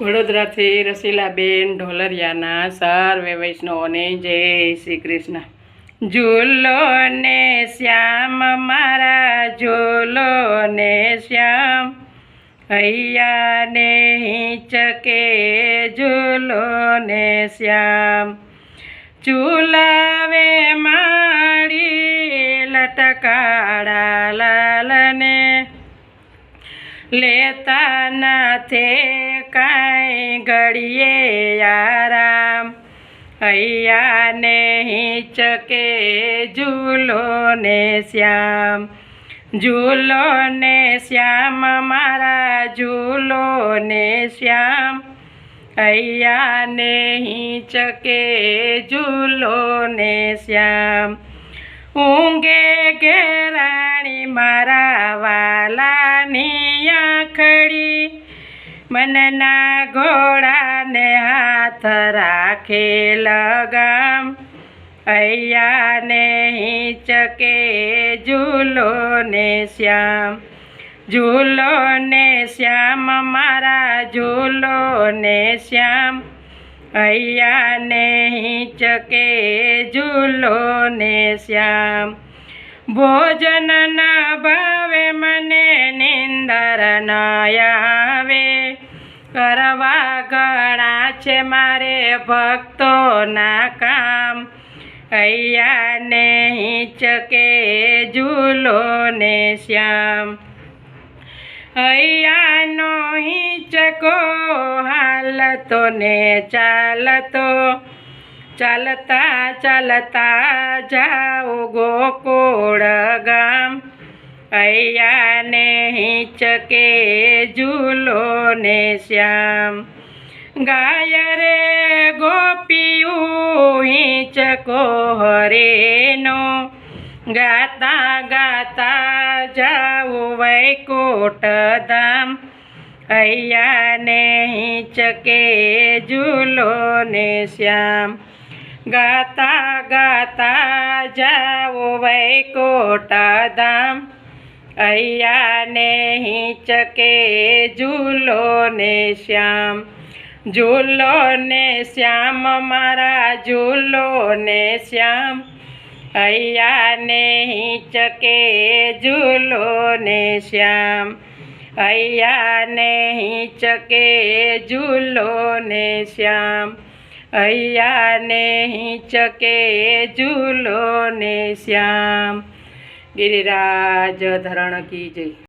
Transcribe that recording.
વડોદરાથી રસીલાબેન ઢોલરિયાના સર્વે વૈષ્ણવોને જય શ્રી કૃષ્ણ. ઝૂલો ને શ્યામ, મારા ઝૂલો ને શ્યામ. હૈયા ને હિંચકે ઝૂલો ને શ્યામ. ઝૂલાવે લેતા નાથે કાંઈ ઘડીએ આરામ. અહીંયા ને હિંચકે ઝૂલો ને શ્યામ. ઝૂલો ને શ્યામ, મારા ઝૂલો ને શ્યામ. અહીંયા ને હિંચકે ઝૂલો ને શ્યામ. ઊંઘે ઘેરાણી મનના ઘોડાને હાથ રાખે લગામ. અયાને હિંચકે ઝૂલો ને શ્યામ. ઝૂલો ને શ્યામ, મારા ઝૂલો ને શ્યામ. હૈયા ને હિંચકે ઝૂલો ને શ્યામ. ભોજનના ભાવે મને નિંદર આવે. કરવા ઘણા છે મારે ભક્તોના કામ. અહીંયા નહીં ચકે ઝૂલો ને શ્યામ. અહીંયા નહીં ચકો હાલતો ને ચાલતો. ચાલતા ચાલતા જાઓ ગોકુળ ગામ હૈયા ને હિંચકે ઝૂલો ને શ્યામ. ગાય રે ગોપિયું હિંચકો હરેનો. ગાતા ગાતા જાઓ વૈકોટ ધામ. હૈયા ને હિંચકે ઝૂલો ને શ્યામ. ગાતા ગાતા જાઓ વૈકોટ ધામ. હૈયા ને હિંચકે ઝૂલો ને શ્યામ ઝૂલો ને શ્યામ, મારા ઝૂલો ને શ્યામ. હૈયા ને હિંચકે ઝૂલો ને શ્યામ હૈયા ને હિંચકે ઝૂલો ને શ્યામ. હૈયા ને હિંચકે ઝૂલો ને શ્યામ. ગિરિરાજ ધરણ કી જય.